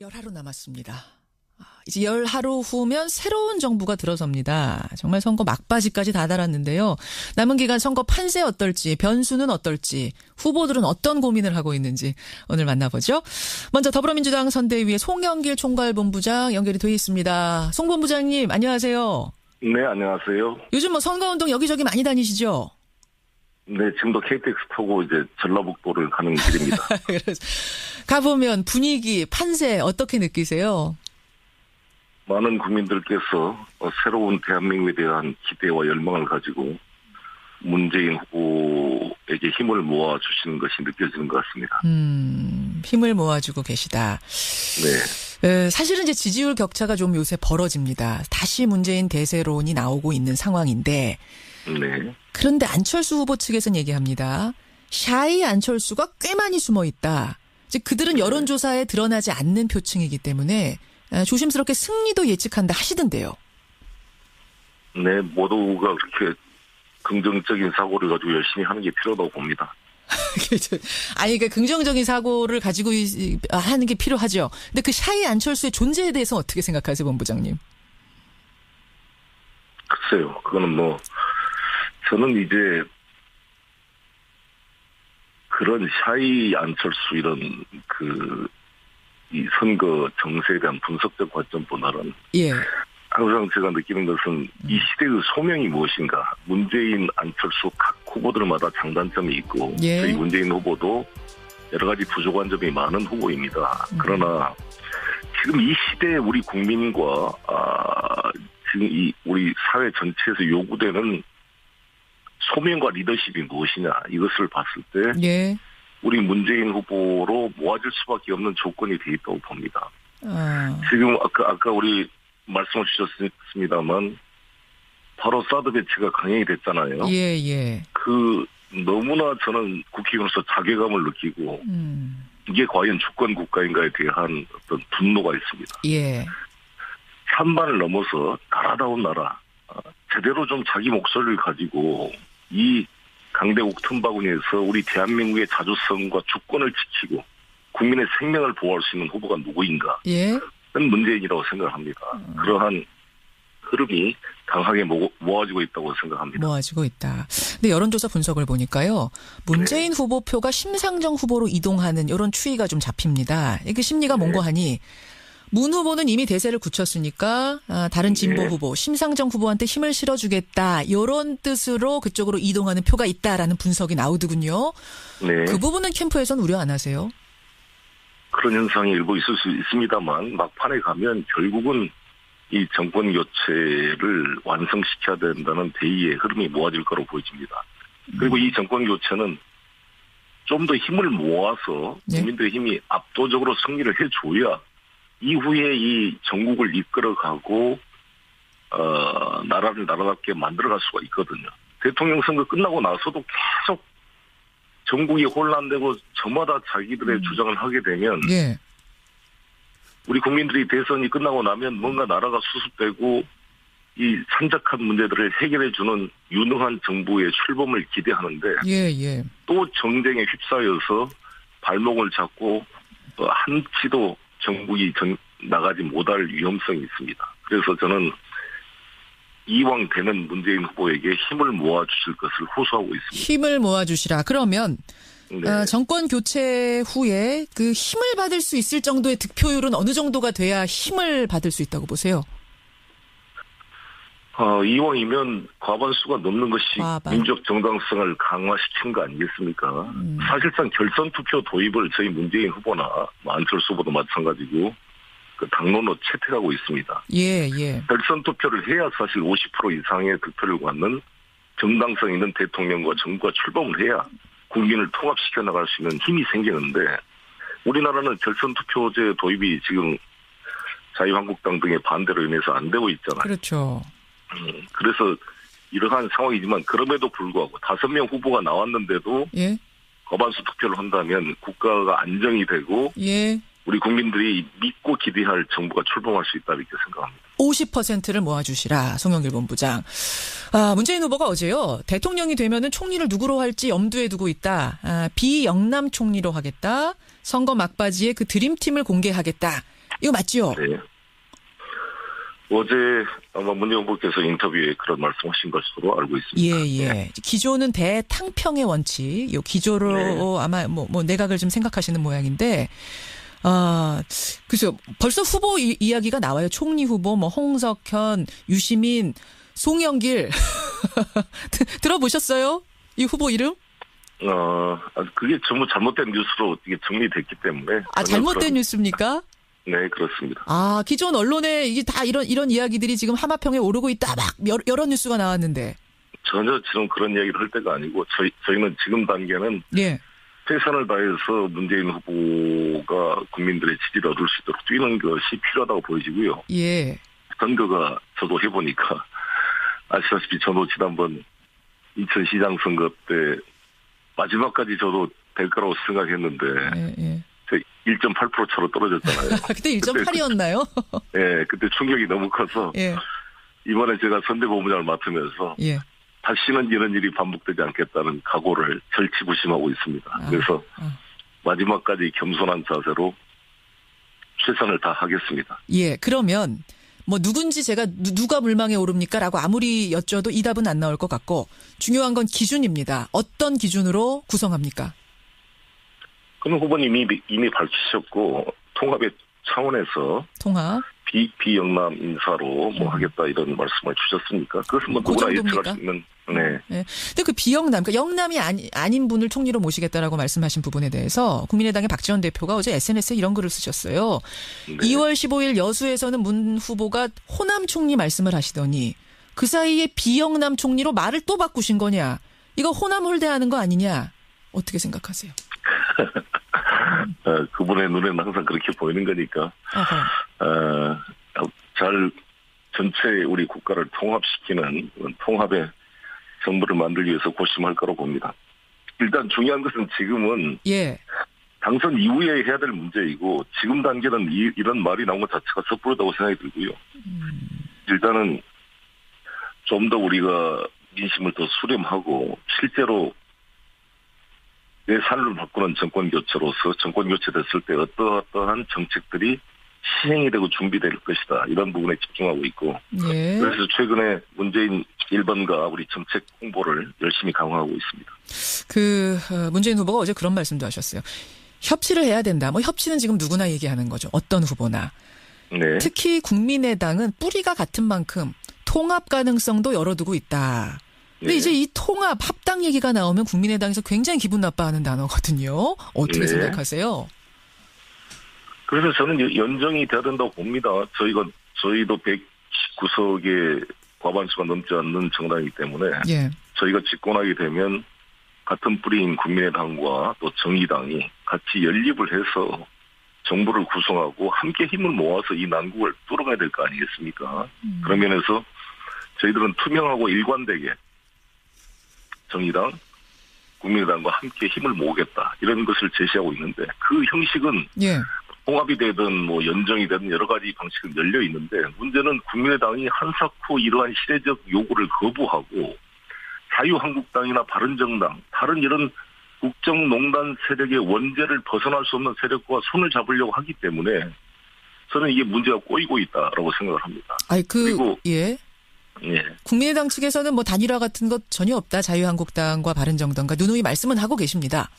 열하루 남았습니다. 아, 이제 열하루 후면 새로운 정부가 들어섭니다. 정말 선거 막바지까지 다 달았는데요. 남은 기간 선거 판세 어떨지, 변수는 어떨지, 후보들은 어떤 고민을 하고 있는지 오늘 만나보죠. 먼저 더불어민주당 선대위의 송영길 총괄본부장 연결이 되어 있습니다. 송 본부장님, 안녕하세요. 네, 안녕하세요. 요즘 뭐 선거운동 여기저기 많이 다니시죠? 네, 지금도 KTX 타고 이제 전라북도를 가는 길입니다. 가보면 분위기, 판세 어떻게 느끼세요? 많은 국민들께서 어, 새로운 대한민국에 대한 기대와 열망을 가지고 문재인 후보에게 힘을 모아 주시는 것이 느껴지는 것 같습니다. 음, 힘을 모아주고 계시다. 네, 에, 사실은 이제 지지율 격차가 좀 요새 벌어집니다. 다시 문재인 대세론이 나오고 있는 상황인데, 네, 그런데 안철수 후보 측에서는 얘기합니다. 샤이 안철수가 꽤 많이 숨어 있다. 즉 그들은 여론조사에 드러나지 않는 표층이기 때문에 에, 조심스럽게 승리도 예측한다 하시던데요. 네, 모두가 그렇게 긍정적인 사고를 가지고 열심히 하는 게 필요하다고 봅니다. 아니, 그러니까 긍정적인 사고를 가지고 이- 아, 하는 게 필요하죠. 근데 그 샤이 안철수의 존재에 대해서 어떻게 생각하세요, 본부장님? 글쎄요, 그거는 뭐 저는 이제 그런 샤이 안철수 이런 그 이 선거 정세에 대한 분석적 관점보다는 예. 항상 제가 느끼는 것은 이 시대의 소명이 무엇인가. 문재인, 안철수 각 후보들마다 장단점이 있고 예. 저희 문재인 후보도 여러 가지 부족한 점이 많은 후보입니다. 그러나 지금 이 시대에 우리 국민과 아, 지금 이 우리 사회 전체에서 요구되는 소명과 리더십이 무엇이냐 이것을 봤을 때 예. 우리 문재인 후보로 모아질 수밖에 없는 조건이 돼 있다고 봅니다. 아, 지금 아까 아까 우리 말씀을 주셨습니다만 바로 사드 배치가 강행이 됐잖아요. 예, 예. 그 너무나 저는 국회의원으로서 자괴감을 느끼고 음, 이게 과연 주권 국가인가에 대한 어떤 분노가 있습니다. 예. 찬반을 넘어서 나라다운 나라 어, 제대로 좀 자기 목소리를 가지고 이 강대국 틈바구니에서 우리 대한민국의 자주성과 주권을 지키고 국민의 생명을 보호할 수 있는 후보가 누구인가 예. 는 문재인이라고 생각합니다. 그러한 흐름이 강하게 모- 모아지고 있다고 생각합니다. 모아지고 있다. 근데 여론조사 분석을 보니까요. 문재인 네. 후보표가 심상정 후보로 이동하는 이런 추이가 좀 잡힙니다. 이게 심리가 뭔고 네. 하니 문 후보는 이미 대세를 굳혔으니까 아, 다른 진보 네. 후보 심상정 후보한테 힘을 실어주겠다 이런 뜻으로 그쪽으로 이동하는 표가 있다라는 분석이 나오더군요. 네. 그 부분은 캠프에서는 우려 안 하세요? 그런 현상이 일부 있을 수 있습니다만 막판에 가면 결국은 이 정권 교체를 완성시켜야 된다는 대의의 흐름이 모아질 거로 보여집니다. 그리고 이 정권 교체는 좀 더 힘을 모아서 네. 국민들의 힘이 압도적으로 승리를 해줘야 이후에 이 전국을 이끌어가고 어, 나라를 나라답게 만들어갈 수가 있거든요. 대통령 선거 끝나고 나서도 계속 전국이 혼란되고 저마다 자기들의 주장을 하게 되면 예. 우리 국민들이 대선이 끝나고 나면 뭔가 나라가 수습되고 이 산적한 문제들을 해결해 주는 유능한 정부의 출범을 기대하는데 예, 예. 또 정쟁에 휩싸여서 발목을 잡고 또 한치도 정국이 전- 나가지 못할 위험성이 있습니다. 그래서 저는 이왕 되는 문재인 후보에게 힘을 모아주실 것을 호소하고 있습니다. 힘을 모아주시라. 그러면 네. 어, 정권 교체 후에 그 힘을 받을 수 있을 정도의 득표율은 어느 정도가 돼야 힘을 받을 수 있다고 보세요? 어, 이왕이면 과반수가 넘는 것이 과반. 민족 정당성을 강화시킨 거 아니겠습니까? 음. 사실상 결선 투표 도입을 저희 문재인 후보나 뭐 안철수 후보도 마찬가지고 그 당론으로 채택하고 있습니다. 예, 예. 결선 투표를 해야 사실 50% 이상의 득표를 받는 정당성 있는 대통령과 정부가 출범을 해야 국민을 통합시켜 나갈 수 있는 힘이 생기는데 우리나라는 결선 투표제 도입이 지금 자유한국당 등의 반대로 인해서 안 되고 있잖아요. 그렇죠. 음, 그래서 이러한 상황이지만 그럼에도 불구하고 다섯 명 후보가 나왔는데도 예, 과반수 투표를 한다면 국가가 안정이 되고 예. 우리 국민들이 믿고 기대할 정부가 출범할 수 있다 이렇게 생각합니다. 50%를 모아주시라, 송영길 본부장. 아, 문재인 후보가 어제요, 대통령이 되면은 총리를 누구로 할지 염두에 두고 있다. 아, 비영남 총리로 하겠다. 선거 막바지에 그 드림팀을 공개하겠다. 이거 맞죠? 네. 어제 아마 문재인 후보께서 인터뷰에 그런 말씀하신 것으로 알고 있습니다. 예, 예. 기조는 대탕평의 원칙. 요 기조로 네. 아마 뭐, 뭐 내각을 좀 생각하시는 모양인데, 아, 그죠. 벌써 후보 이, 이야기가 나와요. 총리 후보, 뭐, 홍석현, 유시민, 송영길. 드- 들어보셨어요? 이 후보 이름? 어, 아, 그게 전부 잘못된 뉴스로 이게 정리됐기 때문에. 아, 잘못된 그런- 뉴스입니까? 네, 그렇습니다. 아, 기존 언론에 이게 다 이런, 이런 이야기들이 지금 하마평에 오르고 있다. 막 여러, 여러 뉴스가 나왔는데. 전혀 지금 그런 이야기를 할 때가 아니고 저희 저희는 지금 단계는 예. 최선을 다해서 문재인 후보가 국민들의 지지를 얻을 수 있도록 뛰는 것이 필요하다고 보여지고요. 예. 선거가 저도 해보니까 아시다시피 저도 지난번 인천 시장 선거 때 마지막까지 저도 될 거라고 생각했는데 예, 예. 1.8% 차로 떨어졌잖아요. 그때 1.8이었나요? 예, 그때 충격이 너무 커서 예. 이번에 제가 선대고문장을 맡으면서 예. 다시는 이런 일이 반복되지 않겠다는 각오를 절치부심하고 있습니다. 아, 그래서 아. 마지막까지 겸손한 자세로 최선을 다하겠습니다. 예, 그러면 뭐 누군지 제가 누- 누가 물망에 오릅니까 라고 아무리 여쭤도 이 답은 안 나올 것 같고 중요한 건 기준입니다. 어떤 기준으로 구성합니까? 그럼 후보님이 이미, 밝히셨고 통합의 차원에서 통합. 비, 비영남 인사로 뭐 하겠다 이런 말씀을 주셨으니까 그것은 뭐그 누구나 정도입니까? 예측할 수 있는 네. 예. 근데 그 비영남, 그러니까 영남이 아니, 아닌 분을 총리로 모시겠다라고 말씀하신 부분에 대해서 국민의당의 박지원 대표가 어제 SNS에 이런 글을 쓰셨어요. 네. 2월 15일 여수에서는 문 후보가 호남 총리 말씀을 하시더니 그 사이에 비영남 총리로 말을 또 바꾸신 거냐? 이거 호남 홀대하는 거 아니냐? 어떻게 생각하세요? 어, 그분의 눈에는 항상 그렇게 보이는 거니까. 어, 잘 전체 우리 국가를 통합시키는 통합의 정부를 만들기 위해서 고심할 거라고 봅니다. 일단 중요한 것은 지금은 예. 당선 이후에 해야 될 문제이고 지금 단계는 이, 런 말이 나온 것 자체가 섣부르다고 생각이 들고요. 일단은 좀 더 우리가 민심을 더 수렴하고 실제로 내 삶을 바꾸는 정권 교체로서 정권 교체됐을 때 어떠어떠한 정책들이 시행이 되고 준비될 것이다 이런 부분에 집중하고 있고 예. 그래서 최근에 문재인 1번과 우리 정책 홍보를 열심히 강화하고 있습니다. 그 어, 문재인 후보가 어제 그런 말씀도 하셨어요. 협치를 해야 된다. 뭐 협치는 지금 누구나 얘기하는 거죠. 어떤 후보나. 네. 특히 국민의당은 뿌리가 같은 만큼 통합 가능성도 열어두고 있다. 근데 네. 이제 이 통합 합당 얘기가 나오면 국민의당에서 굉장히 기분 나빠하는 단어거든요. 어떻게 네. 생각하세요? 그래서 저는 연- 연정이 돼야 된다고 봅니다. 저희가 저희도 119석의 과반수가 넘지 않는 정당이기 때문에 예. 저희가 집권하게 되면 같은 뿌리인 국민의당과 또 정의당이 같이 연립을 해서 정부를 구성하고 함께 힘을 모아서 이 난국을 뚫어가야 될 거 아니겠습니까? 그런 면에서 저희들은 투명하고 일관되게 정의당, 국민의당과 함께 힘을 모으겠다 이런 것을 제시하고 있는데 그 형식은 예. 통합이 되든 뭐 연정이 되든 여러 가지 방식은 열려 있는데 문제는 국민의당이 한사코 이러한 시대적 요구를 거부하고 자유한국당이나 바른정당 다른 이런 국정농단 세력의 원죄를 벗어날 수 없는 세력과 손을 잡으려고 하기 때문에 저는 이게 문제가 꼬이고 있다라고 생각을 합니다. 아이 그 그리고- 예. 예. 국민의당 측에서는 뭐 단일화 같은 것 전혀 없다. 자유한국당과 바른정당과 누누이 말씀은 하고 계십니다.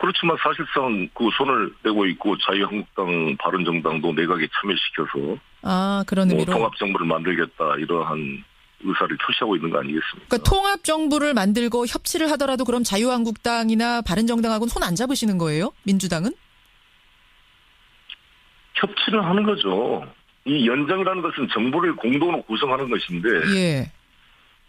그렇지만 사실상 그 손을 떼고 있고 자유한국당, 바른정당도 내각에 참여시켜서 아 그런 뭐 의미로. 통합정부를 만들겠다 이러한 의사를 표시하고 있는 거 아니겠습니까? 그러니까 통합 정부를 만들고 협치를 하더라도 그럼 자유한국당이나 바른정당하고는 손 안 잡으시는 거예요? 민주당은? 협치를 하는 거죠. 이 연정이라는 것은 정부를 공동으로 구성하는 것인데 예.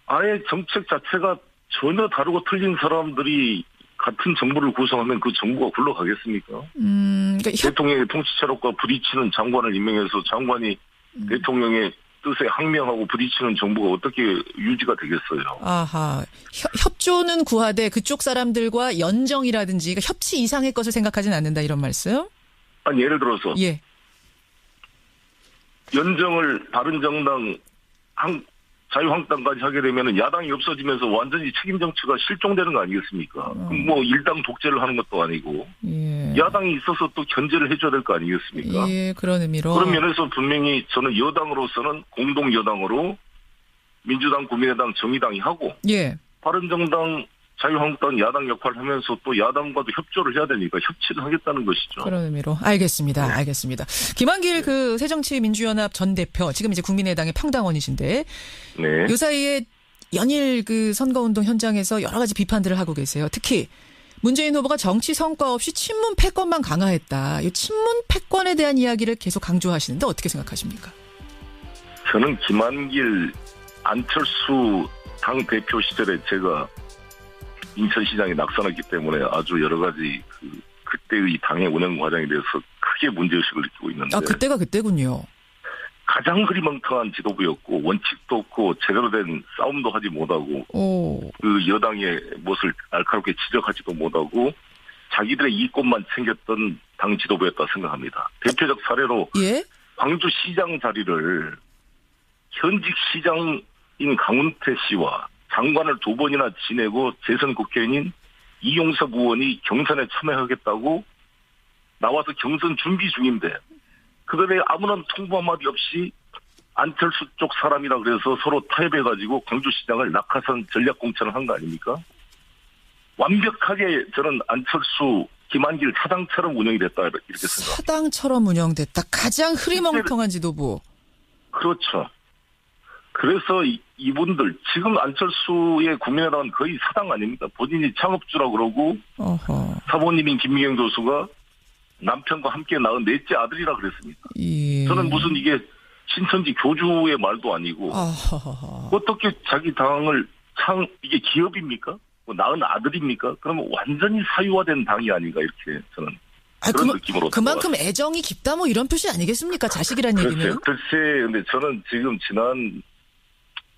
아예 정책 자체가 전혀 다르고 틀린 사람들이 같은 정부를 구성하면 그 정부가 굴러가겠습니까? 음, 그러니까 협, 대통령의 통치 체력과 부딪히는 장관을 임명해서 장관이 음. 대통령의 뜻에 항명하고 부딪히는 정부가 어떻게 유지가 되겠어요? 아하. 협, 협조는 구하되 그쪽 사람들과 연정이라든지 그러니까 협치 이상의 것을 생각하진 않는다 이런 말씀? 아니 예를 들어서 예. 연정을 바른정당 한 자유한국당까지 하게 되면은 야당이 없어지면서 완전히 책임 정치가 실종되는 거 아니겠습니까? 그럼 뭐 일당 독재를 하는 것도 아니고 예. 야당이 있어서 또 견제를 해줘야 될 거 아니겠습니까? 예, 그런 의미로. 그런 면에서 분명히 저는 여당으로서는 공동 여당으로 민주당, 국민의당, 정의당이 하고 예. 바른정당, 자유한국당 야당 역할을 하면서 또 야당과도 협조를 해야 되니까 협치를 하겠다는 것이죠. 그런 의미로 알겠습니다. 네. 알겠습니다. 김한길 그 새정치민주연합 전 대표 지금 이제 국민의당의 평당원이신데 네. 요 사이에 연일 그 선거운동 현장에서 여러 가지 비판들을 하고 계세요. 특히 문재인 후보가 정치 성과 없이 친문 패권만 강화했다. 이 친문 패권에 대한 이야기를 계속 강조하시는데 어떻게 생각하십니까? 저는 김한길, 안철수 당 대표 시절에 제가 인천시장에 낙선했기 때문에 아주 여러 가지 그 그때의 당의 운영 과정에 대해서 크게 문제의식을 느끼고 있는데 아 그때가 그때군요. 가장 흐리멍텅한 지도부였고 원칙도 없고 제대로 된 싸움도 하지 못하고 오. 그 여당의 무엇을 날카롭게 지적하지도 못하고 자기들의 이익권만 챙겼던 당 지도부였다 생각합니다. 대표적 사례로 예? 광주시장 자리를 현직 시장인 강훈태 씨와 장관을 두 번이나 지내고 재선 국회의원인 이용섭 의원이 경선에 참여하겠다고 나와서 경선 준비 중인데 그들의 아무런 통보 한마디 없이 안철수 쪽 사람이라 그래서 서로 타협해가지고 광주시장을 낙하산 전략 공천을 한 거 아닙니까? 완벽하게 저는 안철수 김한길 사당처럼 운영이 됐다 이렇게 생각합니다. 사당처럼 운영됐다. 가장 흐리멍텅한 지도부. 그렇죠. 그래서 이- 이분들 지금 안철수의 국민의당은 거의 사당 아닙니까? 본인이 창업주라 그러고 어허. 사모님인 김미경 교수가 남편과 함께 낳은 넷째 아들이라 그랬습니다. 예. 저는 무슨 이게 신천지 교주의 말도 아니고 아하하. 어떻게 자기 당을 창 이게 기업입니까? 뭐 낳은 아들입니까? 그러면 완전히 사유화된 당이 아닌가 이렇게 저는 아, 그런 느낌으로 그만큼 애정이 깊다 뭐 이런 표시 아니겠습니까? 자식이란 글쎄, 얘기는. 글쎄, 근데 저는 지금 지난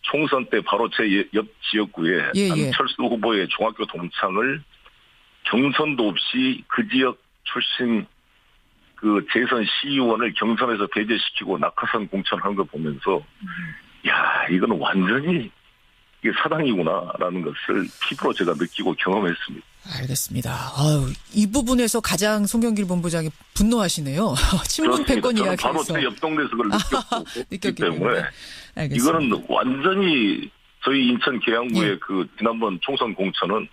총선 때 바로 제 옆 지역구에 예, 예. 안철수 후보의 중학교 동창을 경선도 없이 그 지역 출신 그 재선 시의원을 경선에서 배제시키고 낙하산 공천한 걸 보면서 음. 야 이거는 완전히 이게 사당이구나라는 것을 피부로 제가 느끼고 경험했습니다. 알겠습니다. 아유, 이 부분에서 가장 송경길 본부장이 분노하시네요. 친문. 패권 바로 이야기에서 제옆 동네에서 그걸 느꼈기 느꼈기 때문에 때문에. 알겠습니다. 이거는 완전히 저희 인천 계양구의 예. 그 지난번 총선 공천은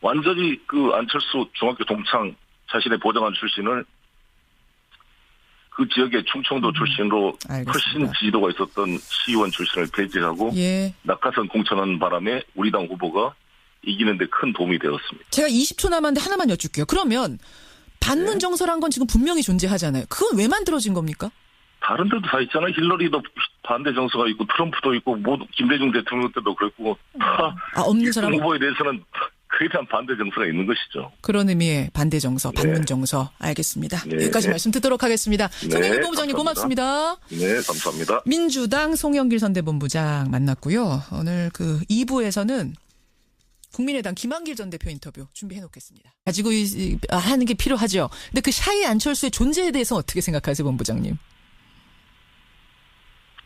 완전히 그 안철수 중학교 동창 자신의 보좌관 출신을 그 지역의 충청도 출신으로 음. 알겠습니다. 훨씬 지지도가 있었던 시의원 출신을 배제하고 예. 낙하산 공천한 바람에 우리 당 후보가 이기는데 큰 도움이 되었습니다. 제가 20초 남았는데 하나만 여쭐게요. 그러면 반문 네. 정서란 건 지금 분명히 존재하잖아요. 그건 왜 만들어진 겁니까? 다른 데도 다 있잖아요. 힐러리도 반대 정서가 있고 트럼프도 있고 모두 김대중 대통령 때도 그랬고 다 아, 없는 사람 후보에 대해서는 그에 대한 반대 정서가 있는 것이죠. 그런 의미의 반대 정서, 반문 네. 정서. 알겠습니다. 네. 여기까지 말씀 듣도록 하겠습니다. 네, 송영길 본부장님. 고맙습니다. 네, 감사합니다. 민주당 송영길 선대본부장 만났고요. 오늘 그 2부에서는 국민의당 김한길 전 대표 인터뷰 준비해 놓겠습니다. 가지고 이- 아, 하는 게 필요하죠. 근데 그 샤이 안철수의 존재에 대해서 어떻게 생각하세요, 본부장님?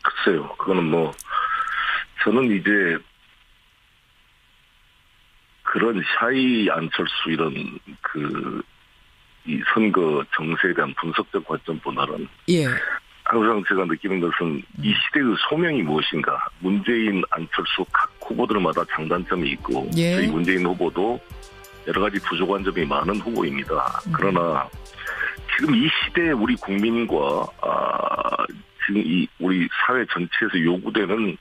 글쎄요, 그거는 뭐, 저는 이제, 그런 샤이 안철수 이런, 그, 이 선거 정세에 대한 분석적 관점보다는 예. 항상 제가 느끼는 것은 이 시대의 소명이 무엇인가. 문재인, 안철수 각 후보들마다 장단점이 있고, 예. 저희 문재인 후보도 여러 가지 부족한 점이 많은 후보입니다. 그러나 지금 이 시대에 우리 국민과 아, 지금 이 우리 사회 전체에서 요구되는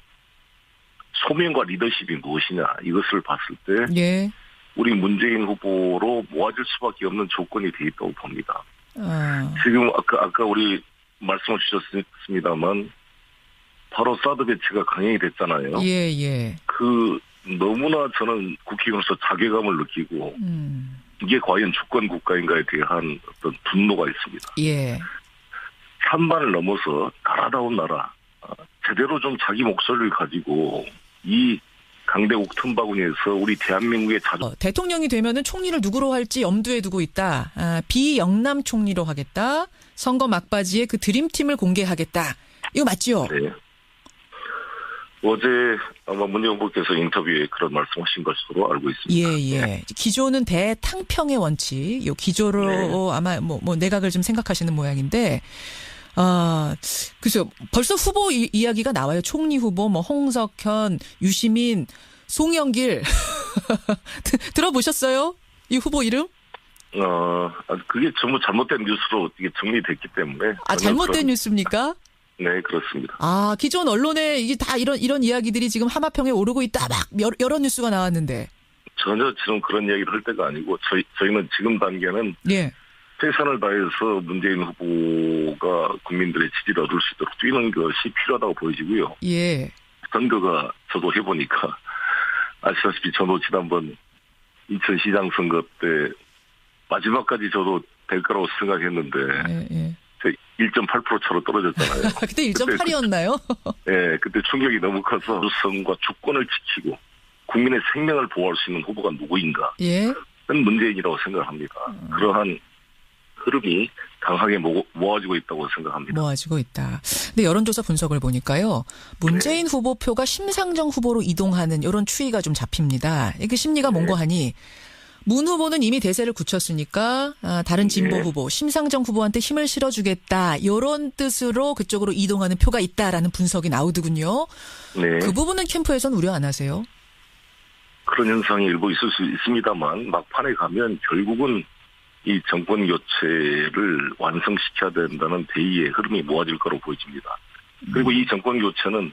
소명과 리더십이 무엇이냐 이것을 봤을 때 예. 우리 문재인 후보로 모아질 수밖에 없는 조건이 돼 있다고 봅니다. 아, 지금 아까 아까 우리 말씀을 주셨습니다만 바로 사드 배치가 강행이 됐잖아요. 예, 예. 그 너무나 저는 국회의원으로서 자괴감을 느끼고 음, 이게 과연 주권 국가인가에 대한 어떤 분노가 있습니다. 예. 산반을 넘어서 나라다운 나라, 어, 제대로 좀 자기 목소리를 가지고 이 강대국 틈바구니에서 우리 대한민국의 자주 어, 대통령이 되면은 총리를 누구로 할지 염두에 두고 있다. 아, 비영남 총리로 하겠다. 선거 막바지에 그 드림팀을 공개하겠다. 이거 맞죠? 네. 어제 아마 문재인 후보께서 인터뷰에 그런 말씀하신 것으로 알고 있습니다. 예, 예. 기조는 대탕평의 원칙. 요 기조로 네. 아마 뭐, 뭐 내각을 좀 생각하시는 모양인데, 아, 글쎄요. 벌써 후보 이, 이야기가 나와요. 총리 후보, 뭐, 홍석현, 유시민, 송영길. 드- 들어보셨어요? 이 후보 이름? 어, 아, 그게 전부 잘못된 뉴스로 이게 정리됐기 때문에. 아, 잘못된 그런- 뉴스입니까? 네, 그렇습니다. 아, 기존 언론에 이게 다 이런, 이런 이야기들이 지금 하마평에 오르고 있다. 막 여러, 여러 뉴스가 나왔는데. 전혀 지금 그런 이야기를 할 때가 아니고, 저희, 저희는 지금 단계는 예. 최선을 다해서 문재인 후보가 국민들의 지지를 얻을 수 있도록 뛰는 것이 필요하다고 보여지고요. 예. 선거가 저도 해보니까 아시다시피 저도 지난번 인천시장 선거 때 마지막까지 저도 될 거라고 생각했는데 예, 예. 1.8% 차로 떨어졌잖아요. 그때 1.8이었나요? 예, 그때 충격이 너무 커서 선과 주권을 지키고 국민의 생명을 보호할 수 있는 후보가 누구인가? 예. 는 문재인이라고 생각합니다. 그러한 흐름이 강하게 모- 모아지고 있다고 생각합니다. 모아지고 있다. 근데 여론조사 분석을 보니까요. 문재인 후보표가 심상정 후보로 이동하는 이런 추이가 좀 잡힙니다. 이게 심리가 뭔고 하니 문 후보는 이미 대세를 굳혔으니까 아, 다른 진보 네. 후보 심상정 후보한테 힘을 실어주겠다 이런 뜻으로 그쪽으로 이동하는 표가 있다라는 분석이 나오더군요. 네. 그 부분은 캠프에선 우려 안 하세요? 그런 현상이 일부 있을 수 있습니다만 막판에 가면 결국은 이 정권 교체를 완성시켜야 된다는 대의의 흐름이 모아질 거로 보여집니다. 그리고 이 정권 교체는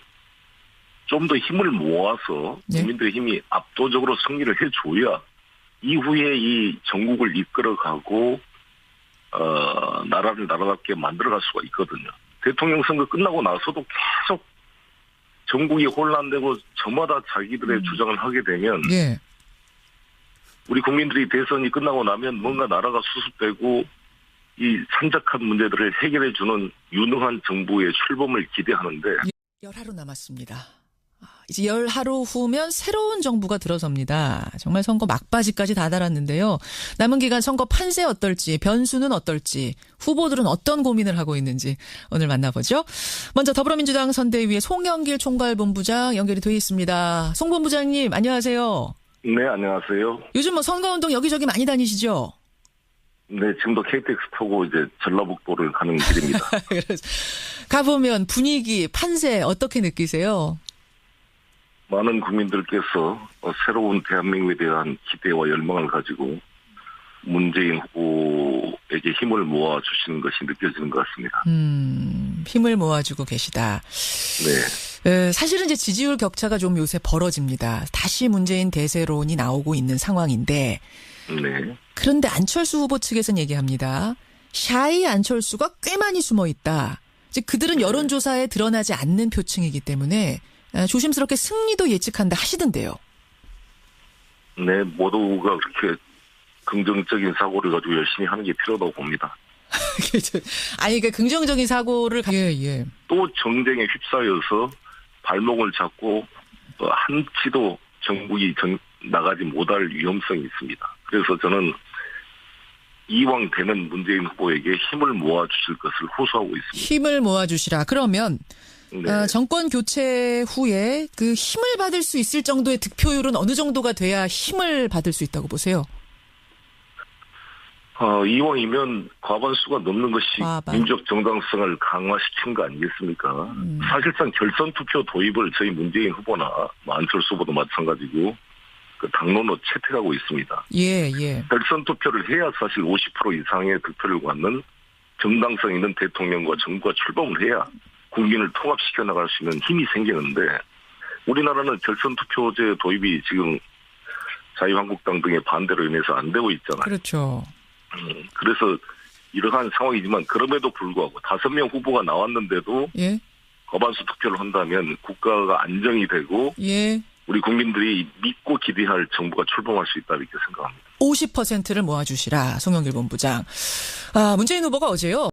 좀 더 힘을 모아서 네. 국민들의 힘이 압도적으로 승리를 해줘야 이후에 이 전국을 이끌어가고 어, 나라를 나라답게 만들어갈 수가 있거든요. 대통령 선거 끝나고 나서도 계속 전국이 혼란되고 저마다 자기들의 주장을 하게 되면 예. 우리 국민들이 대선이 끝나고 나면 뭔가 나라가 수습되고 이 산적한 문제들을 해결해 주는 유능한 정부의 출범을 기대하는데 열 하루 남았습니다. 아, 이제 열 하루 후면 새로운 정부가 들어섭니다. 정말 선거 막바지까지 다다랐는데요. 남은 기간 선거 판세 어떨지, 변수는 어떨지, 후보들은 어떤 고민을 하고 있는지 오늘 만나보죠. 먼저 더불어민주당 선대위의 송영길 총괄본부장 연결이 돼 있습니다. 송 본부장님 안녕하세요. 네 안녕하세요. 요즘 뭐 선거운동 여기저기 많이 다니시죠? 네 지금도 KTX 타고 이제 전라북도를 가는 길입니다. 그래서 가보면 분위기, 판세 어떻게 느끼세요? 많은 국민들께서 어, 새로운 대한민국에 대한 기대와 열망을 가지고 문재인 후보에게 힘을 모아 주시는 것이 느껴지는 것 같습니다. 음, 힘을 모아주고 계시다. 네. 에, 사실은 이제 지지율 격차가 좀 요새 벌어집니다. 다시 문재인 대세론이 나오고 있는 상황인데 네. 그런데 안철수 후보 측에서는 얘기합니다. 샤이 안철수가 꽤 많이 숨어 있다. 이제 그들은 여론조사에 드러나지 않는 표층이기 때문에 에, 조심스럽게 승리도 예측한다 하시던데요. 네, 모두가 그렇게 긍정적인 사고를 가지고 열심히 하는 게 필요하다고 봅니다. 아니, 그러니까 긍정적인 사고를 가- 예, 예. 또 정쟁에 휩싸여서 발목을 잡고 어, 한치도 정국이 전- 나가지 못할 위험성이 있습니다. 그래서 저는 이왕 되는 문재인 후보에게 힘을 모아주실 것을 호소하고 있습니다. 힘을 모아주시라. 그러면 네. 어, 정권 교체 후에 그 힘을 받을 수 있을 정도의 득표율은 어느 정도가 돼야 힘을 받을 수 있다고 보세요? 어, 이왕이면 과반 수가 넘는 것이 과반. 민족 정당성을 강화시킨 거 아니겠습니까? 음. 사실상 결선 투표 도입을 저희 문재인 후보나 뭐 안철수 후보도 마찬가지고 그 당론으로 채택하고 있습니다. 예, 예. 결선 투표를 해야 사실 50% 이상의 득표를 받는 정당성 있는 대통령과 정부가 출범을 해야 국민을 통합시켜 나갈 수 있는 힘이 생기는데 우리나라는 결선 투표제 도입이 지금 자유한국당 등의 반대로 인해서 안 되고 있잖아요. 그렇죠. 음, 그래서 이러한 상황이지만 그럼에도 불구하고 다섯 명 후보가 나왔는데도 예, 과반수 투표를 한다면 국가가 안정이 되고 예. 우리 국민들이 믿고 기대할 정부가 출범할 수 있다 이렇게 생각합니다. 50%를 모아주시라. 송영길 본부장. 아, 문재인 후보가 어제요.